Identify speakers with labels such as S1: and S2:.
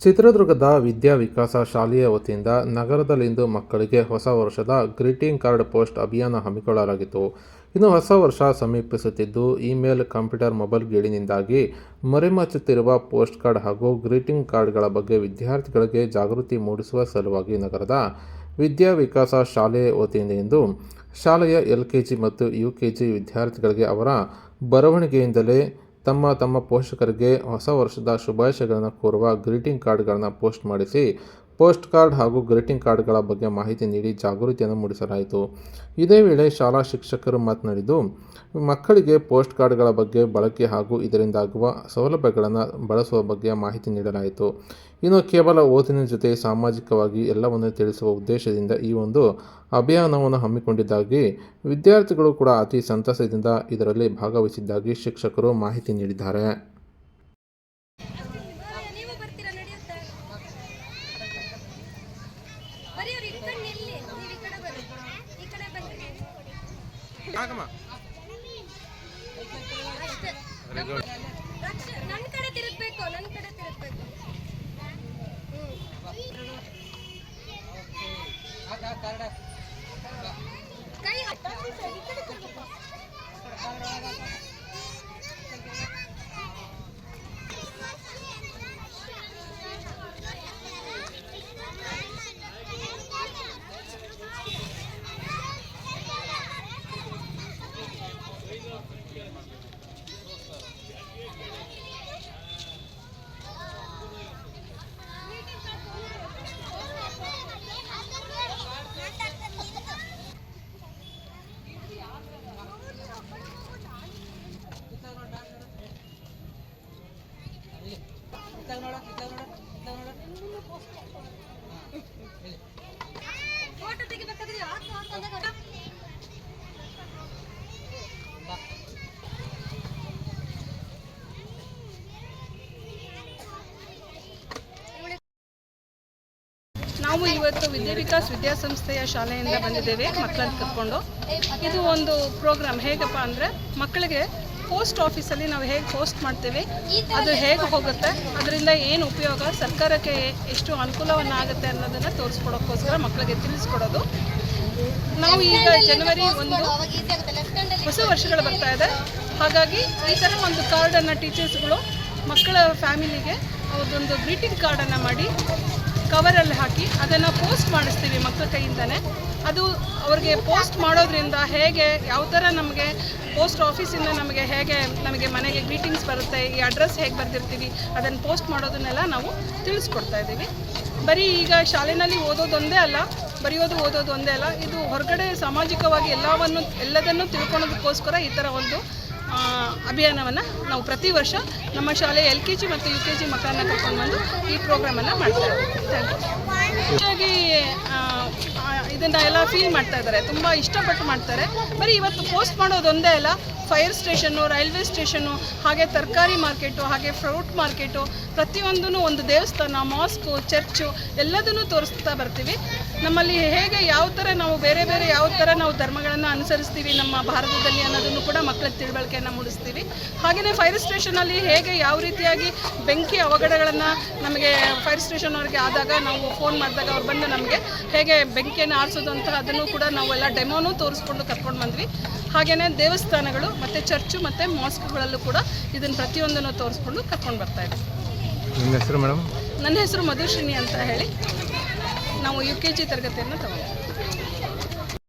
S1: ಚಿತ್ರದುರ್ಗದ ವಿದ್ಯಾ ವಿಕಾಸ ಶಾಲೆಯ ವತಿಯಿಂದ ನಗರದಲ್ಲಿಂದು ಮಕ್ಕಳಿಗೆ ಹೊಸ ವರ್ಷದ ಗ್ರೀಟಿಂಗ್ ಕಾರ್ಡ್ ಪೋಸ್ಟ್ ಅಭಿಯಾನ ಹಮ್ಮಿಕೊಳ್ಳಲಾಗಿತ್ತು. ಇನ್ನು ಹೊಸ ವರ್ಷ ಸಮೀಪಿಸುತ್ತಿದ್ದು, ಇಮೇಲ್, ಕಂಪ್ಯೂಟರ್, ಮೊಬೈಲ್ ಗೇಡಿನಿಂದಾಗಿ ಮರೆಮಾಚುತ್ತಿರುವ ಪೋಸ್ಟ್ ಕಾರ್ಡ್ ಹಾಗೂ ಗ್ರೀಟಿಂಗ್ ಕಾರ್ಡ್ಗಳ ಬಗ್ಗೆ ವಿದ್ಯಾರ್ಥಿಗಳಿಗೆ ಜಾಗೃತಿ ಮೂಡಿಸುವ ಸಲುವಾಗಿ ನಗರದ ವಿದ್ಯಾ ವಿಕಾಸ ಶಾಲೆ ವತಿಯಿಂದ ಇಂದು ಶಾಲೆಯ ಎಲ್ ಕೆ ಜಿ ಮತ್ತು ಯು ಕೆ ಜಿ ವಿದ್ಯಾರ್ಥಿಗಳಿಗೆ ಅವರ ಬರವಣಿಗೆಯಿಂದಲೇ ತಮ್ಮ ತಮ್ಮ ಪೋಷಕರಿಗೆ ಹೊಸ ವರ್ಷದ ಶುಭಾಶಯಗಳನ್ನು ಕೋರುವ ಗ್ರೀಟಿಂಗ್ ಕಾರ್ಡ್ಗಳನ್ನು ಪೋಸ್ಟ್ ಮಾಡಿಸಿ ಪೋಸ್ಟ್ ಕಾರ್ಡ್ ಹಾಗೂ ಗ್ರೀಟಿಂಗ್ ಕಾರ್ಡ್ಗಳ ಬಗ್ಗೆ ಮಾಹಿತಿ ನೀಡಿ ಜಾಗೃತಿಯನ್ನು ಮೂಡಿಸಲಾಯಿತು. ಇದೇ ವೇಳೆ ಶಾಲಾ ಶಿಕ್ಷಕರು ಮಾತನಾಡಿದ್ದು, ಮಕ್ಕಳಿಗೆ ಪೋಸ್ಟ್ ಕಾರ್ಡ್ಗಳ ಬಗ್ಗೆ ಬಳಕೆ ಹಾಗೂ ಇದರಿಂದಾಗುವ ಸೌಲಭ್ಯಗಳನ್ನು ಬಳಸುವ ಬಗ್ಗೆ ಮಾಹಿತಿ ನೀಡಲಾಯಿತು. ಇನ್ನು ಕೇವಲ ಓದಿನ ಜೊತೆ ಸಾಮಾಜಿಕವಾಗಿ ಎಲ್ಲವನ್ನು ತಿಳಿಸುವ ಉದ್ದೇಶದಿಂದ ಈ ಒಂದು ಅಭಿಯಾನವನ್ನು ಹಮ್ಮಿಕೊಂಡಿದ್ದಾಗಿ ವಿದ್ಯಾರ್ಥಿಗಳು ಕೂಡ ಅತಿ ಸಂತಸದಿಂದ ಇದರಲ್ಲಿ ಭಾಗವಹಿಸಿದ್ದಾಗಿ ಶಿಕ್ಷಕರು ಮಾಹಿತಿ ನೀಡಿದ್ದಾರೆ.
S2: ఆగమా? ನಾವು
S3: ಇವತ್ತು ವಿದ್ಯಾವಿಕಾಸ್ ವಿದ್ಯಾಸಂಸ್ಥೆಯ ಶಾಲೆಯಿಂದ ಬಂದಿದ್ದೇವೆ ಮಕ್ಕಳನ್ನು ಕರ್ಕೊಂಡು. ಇದು ಒಂದು ಪ್ರೋಗ್ರಾಮ್ ಹೇಗಪ್ಪ ಅಂದರೆ ಮಕ್ಕಳಿಗೆ ಪೋಸ್ಟ್ ಆಫೀಸಲ್ಲಿ ನಾವು ಹೇಗೆ ಪೋಸ್ಟ್ ಮಾಡ್ತೇವೆ ಅದು ಹೇಗೆ ಹೋಗುತ್ತೆ ಅದರಿಂದ ಏನು ಉಪಯೋಗ ಸರ್ಕಾರಕ್ಕೆ ಎಷ್ಟು ಅನುಕೂಲವನ್ನು ಆಗುತ್ತೆ ಅನ್ನೋದನ್ನು ತೋರಿಸ್ಕೊಡೋಕ್ಕೋಸ್ಕರ ಮಕ್ಕಳಿಗೆ ತಿಳಿಸ್ಕೊಡೋದು. ನಾವು ಈಗ ಜನವರಿ ಒಂದು ಹೊಸ ವರ್ಷಗಳು ಬರ್ತಾ ಇದೆ. ಹಾಗಾಗಿ ಈ ಥರ ಒಂದು ಕಾರ್ಡನ್ನು ಟೀಚರ್ಸ್ಗಳು ಮಕ್ಕಳ ಫ್ಯಾಮಿಲಿಗೆ ಅವ್ರದ್ದೊಂದು ಗ್ರೀಟಿಂಗ್ ಕಾರ್ಡನ್ನು ಮಾಡಿ ಕವರಲ್ಲಿ ಹಾಕಿ ಅದನ್ನು ಪೋಸ್ಟ್ ಮಾಡಿಸ್ತೀವಿ ಮಕ್ಕಳ ಕೈಯಿಂದಲೇ ಅದು ಅವ್ರಿಗೆ ಪೋಸ್ಟ್ ಮಾಡೋದ್ರಿಂದ ಹೇಗೆ, ಯಾವ ಥರ ನಮಗೆ ಪೋಸ್ಟ್ ಆಫೀಸಿಂದ ನಮಗೆ ಹೇಗೆ, ನಮಗೆ ಮನೆಗೆ ಗ್ರೀಟಿಂಗ್ಸ್ ಬರುತ್ತೆ, ಈ ಅಡ್ರೆಸ್ ಹೇಗೆ ಬರೆದಿರ್ತೀವಿ, ಅದನ್ನು ಪೋಸ್ಟ್ ಮಾಡೋದನ್ನೆಲ್ಲ ನಾವು ತಿಳಿಸ್ಕೊಡ್ತಾ ಇದ್ದೀವಿ. ಬರೀ ಈಗ ಶಾಲೆಯಲ್ಲಿ ಓದೋದೊಂದೇ ಅಲ್ಲ, ಬರೆಯೋದು ಓದೋದು ಒಂದೇ ಅಲ್ಲ, ಇದು ಹೊರಗಡೆ ಸಾಮಾಜಿಕವಾಗಿ ಎಲ್ಲವನ್ನು, ಎಲ್ಲದನ್ನು ತಿಳ್ಕೊಳೋದಕ್ಕೋಸ್ಕರ ಈ ಥರ ಒಂದು ಅಭಿಯಾನವನ್ನು ನಾವು ಪ್ರತಿ ವರ್ಷ ನಮ್ಮ ಶಾಲೆ ಎಲ್ ಕೆ ಜಿ ಮತ್ತು ಯು ಕೆ ಜಿ ಮಕ್ಕಳನ್ನ ಕರ್ಕೊಂಡು ಬಂದು ಈ ಪ್ರೋಗ್ರಾಮನ್ನು ಮಾಡ್ತಾ ಇದ್ದೀವಿ ಥ್ಯಾಂಕ್ ಯು ಹೆಚ್ಚಾಗಿ ಇದನ್ನ ಎಲ್ಲ ಫೀಲ್ ಮಾಡ್ತಾ ಇದ್ದಾರೆ. ತುಂಬ ಇಷ್ಟಪಟ್ಟು ಮಾಡ್ತಾರೆ. ಬರೀ ಇವತ್ತು ಪೋಸ್ಟ್ ಮಾಡೋದೊಂದೇ ಅಲ್ಲ ಫೈರ್ ಸ್ಟೇಷನ್ನು, ರೈಲ್ವೆ ಸ್ಟೇಷನ್ನು, ಹಾಗೆ ತರಕಾರಿ ಮಾರ್ಕೆಟು, ಹಾಗೆ ಫ್ರೂಟ್ ಮಾರ್ಕೆಟು ಪ್ರತಿಯೊಂದೂ ಒಂದು ದೇವಸ್ಥಾನ, ಮಾಸ್ಕು, ಚರ್ಚು ಎಲ್ಲದನ್ನು ತೋರಿಸ್ತಾ ಬರ್ತೀವಿ. ನಮ್ಮಲ್ಲಿ ಹೇಗೆ ಯಾವ ಥರ ನಾವು ಬೇರೆ ಬೇರೆ ಯಾವ ಥರ ನಾವು ಧರ್ಮಗಳನ್ನು ಅನುಸರಿಸ್ತೀವಿ ನಮ್ಮ ಭಾರತದಲ್ಲಿ ಅನ್ನೋದನ್ನು ಕೂಡ ಮಕ್ಕಳಿಗೆ ತಿಳುವಳಿಕೆಯನ್ನು ಮೂಡಿಸ್ತೀವಿ. ಹಾಗೆಯೇ ಫೈರ್ ಸ್ಟೇಷನಲ್ಲಿ ಹೇಗೆ ಯಾವ ರೀತಿಯಾಗಿ ಬೆಂಕಿ ಅವಘಡಗಳನ್ನು ನಮಗೆ ಫೈರ್ ಸ್ಟೇಷನ್ ಅವ್ರಿಗೆ ಆದಾಗ ನಾವು ಫೋನ್ ಮಾಡಿದಾಗ ಅವ್ರು ಬಂದು ನಮಗೆ ಹೇಗೆ ಬೆಂಕಿಯನ್ನು ಆರಿಸೋದು ಅಂತ ಅದನ್ನು ಕೂಡ ನಾವೆಲ್ಲ ಡೆಮೋನು ತೋರಿಸ್ಕೊಂಡು ಕರ್ಕೊಂಡು ಬಂದ್ವಿ. ಹಾಗೆಯೇ ದೇವಸ್ಥಾನಗಳು ಮತ್ತು ಚರ್ಚು ಮತ್ತು ಮಾಸ್ಕ್ಗಳಲ್ಲೂ ಕೂಡ ಇದನ್ನು ಪ್ರತಿಯೊಂದನ್ನು ತೋರಿಸ್ಕೊಂಡು ಕರ್ಕೊಂಡು ಬರ್ತಾ ಇದ್ದೀವಿ
S1: ನಿಮ್ಮ ಹೆಸರು ಮೇಡಮ್?
S3: ನನ್ನ ಹೆಸರು ಮಧುಶ್ರೀನಿ ಅಂತ ಹೇಳಿ. ನಾವು ಯು ಕೆ ಜಿ ತರಗತಿಯನ್ನು ತಗೊಂಡು